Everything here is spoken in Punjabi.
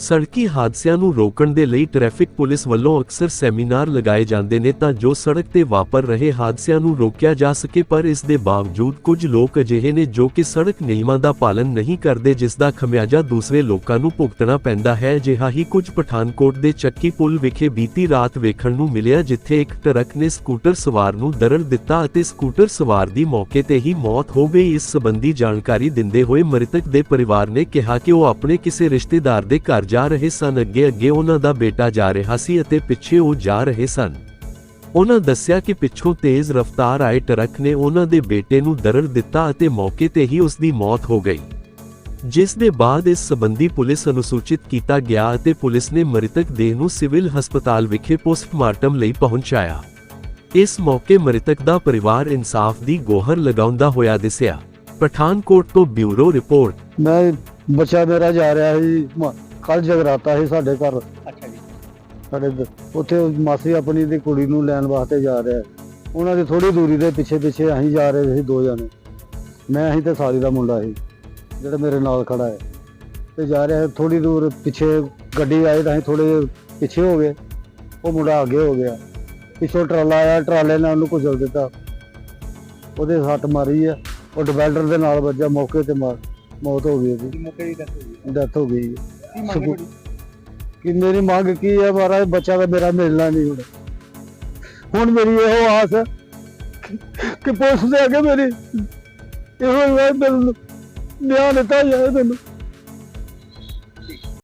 ਸੜਕੀ ਹਾਦਸਿਆਂ ਨੂੰ ਰੋਕਣ ਦੇ ਲਈ ਟ੍ਰੈਫਿਕ ਪੁਲਿਸ ਵੱਲੋਂ ਅਕਸਰ ਸੈਮੀਨਾਰ ਲਗਾਏ ਜਾਂਦੇ ਨੇ ਤਾਂ ਜੋ ਸੜਕ ਤੇ ਵਾਪਰ ਰਹੇ ਹਾਦਸਿਆਂ ਨੂੰ ਰੋਕਿਆ ਜਾ ਸਕੇ, ਪਰ ਇਸ ਦੇ ਬਾਵਜੂਦ ਕੁਝ ਲੋਕ ਅਜਿਹੇ ਨੇ ਜੋ ਕਿ ਸੜਕ ਨਿਯਮਾਂ ਦਾ ਪਾਲਣ ਨਹੀਂ ਕਰਦੇ, ਜਿਸ ਦਾ ਖਮਿਆਜਾ ਦੂਸਰੇ ਲੋਕਾਂ ਨੂੰ ਭੁਗਤਣਾ ਪੈਂਦਾ ਹੈ। ਜਿਹਾ ਹੀ ਕੁਝ ਪਠਾਨਕੋਟ ਦੇ ਚੱਕੀ ਪੁਲ ਵਿਖੇ ਬੀਤੀ ਰਾਤ ਵੇਖਣ ਨੂੰ ਮਿਲਿਆ, ਜਿੱਥੇ ਇੱਕ ਟਰੱਕ ਨੇ ਸਕੂਟਰ ਸਵਾਰ ਨੂੰ ਦਰੜ ਦਿੱਤਾ ਅਤੇ ਸਕੂਟਰ ਸਵਾਰ ਦੀ ਮੌਕੇ ਤੇ ਹੀ ਮੌਤ ਹੋ ਗਈ। ਇਸ ਸਬੰਧੀ ਜਾਣਕਾਰੀ ਦਿੰਦੇ ਹੋਏ ਮ੍ਰਿਤਕ ਦੇ ਪਰਿਵਾਰ ਨੇ ਕਿਹਾ ਕਿ ਉਹ ਆਪਣੇ ਕਿਸੇ ਰਿਸ਼ਤੇਦਾਰ ਦੇ ਘਰ ਜਾ ਰਹੇ ਸਨ। ਅੱਗੇ ਅੱਗੇ ਉਹਨਾਂ ਦਾ ਬੇਟਾ ਜਾ ਰਿਹਾ ਸੀ ਅਤੇ ਪਿੱਛੇ ਉਹ ਜਾ ਰਹੇ ਸਨ। ਉਹਨਾਂ ਦੱਸਿਆ ਕਿ ਪਿੱਛੋਂ ਤੇਜ਼ ਰਫ਼ਤਾਰ ਆਏ ਟਰੱਕ ਨੇ ਉਹਨਾਂ ਦੇ ਬੇਟੇ ਨੂੰ ਦਰੜ ਦਿੱਤਾ ਅਤੇ ਮੌਕੇ ਤੇ ਹੀ ਉਸ ਦੀ ਮੌਤ ਹੋ ਗਈ। ਜਿਸ ਦੇ ਬਾਅਦ ਇਸ ਸੰਬੰਧੀ ਪੁਲਿਸ ਅਨੁਸੂਚਿਤ ਕੀਤਾ ਗਿਆ ਅਤੇ ਪੁਲਿਸ ਨੇ ਮ੍ਰਿਤਕ ਦੇਹ ਨੂੰ ਸਿਵਲ ਹਸਪਤਾਲ ਵਿਖੇ ਪੋਸਟਮਾਰਟਮ ਲਈ ਪਹੁੰਚਾਇਆ। ਇਸ ਮੌਕੇ ਮ੍ਰਿਤਕ ਦਾ ਪਰਿਵਾਰ ਇਨਸਾਫ ਦੀ ਗੋਹਰ ਲਗਾਉਂਦਾ ਹੋਇਆ ਦਿਸਿਆ। ਪਠਾਨਕੋਟ ਤੋਂ ਬਿਊਰੋ ਰਿਪੋਰਟ। ਮੈਂ ਬੱਚਾ ਮੇਰਾ ਜਾ ਰਿਹਾ ਸੀ। ਕੱਲ ਜਗਰਾਤਾ ਸੀ ਸਾਡੇ ਘਰ। ਅੱਛਾ ਜੀ। ਸਾਡੇ ਦ- ਉੱਥੇ ਮਾਸੀ ਆਪਣੀ ਦੀ ਕੁੜੀ ਨੂੰ ਲੈਣ ਵਾਸਤੇ ਜਾ ਰਿਹਾ। ਉਹਨਾਂ ਦੀ ਥੋੜੀ ਦੂਰੀ ਦੇ ਪਿੱਛੇ ਪਿੱਛੇ ਅਸੀਂ ਜਾ ਰਹੇ ਸੀ ਦੋ ਜਣੇ। ਮੈਂ ਅਸੀਂ ਤੇ ਸਾਲੀ ਦਾ ਮੁੰਡਾ ਸੀ ਜਿਹੜਾ ਮੇਰੇ ਨਾਲ ਖੜਾ ਹੈ। ਤੇ ਜਾ ਰਿਹਾ ਥੋੜੀ ਦੂਰ ਪਿੱਛੇ ਗੱਡੀ ਆਈ ਤਾਂ ਅਸੀਂ ਥੋੜੇ ਪਿੱਛੇ ਹੋ ਗਏ। ਉਹ ਮੁੰਡਾ ਅੱਗੇ ਹੋ ਗਿਆ। ਪਿੱਛੋਂ ਟਰਾਲਾ ਆਇਆ ਟਰਾਲੇ ਨੇ ਉਹਨੂੰ ਕੁਚਲ ਦਿੱਤਾ। ਉਹਦੇ ਸੱਟ ਮਾਰੀ ਆ ਉਹ ਡਿਵਾਈਡਰ ਦੇ ਨਾਲ ਵੱਜਾ ਮੌਕੇ ਤੇ ਮਾਰ। ਮੌਤ ਹੋ ਗਈ ਉਹਦੀ ਮੌਕੇ ਦੀ? ਡੈਥ ਹੋ ਗਈ। ਕੀ ਮੰਗ ਹੈ ਤੁਹਾਡੀ? ਕਿ ਮੇਰੀ ਮੰਗ ਕੀ ਹੈ ਮਹਾਰਾਜ ਬੱਚਾ ਤਾਂ ਮੇਰਾ ਮਿਲਣਾ ਨਹੀਂ ਹੁਣ ਹੁਣ ਮੇਰੀ ਇਹੋ ਆਸ ਹੈ ਕਿ ਪੁਲਿਸ ਦੇ ਅੱਗੇ ਮੇਰੀ ਇਹੋ ਮੈਨੂੰ ਨਿਆਂ ਦਿੱਤਾ ਜਾਏ ਮੈਨੂੰ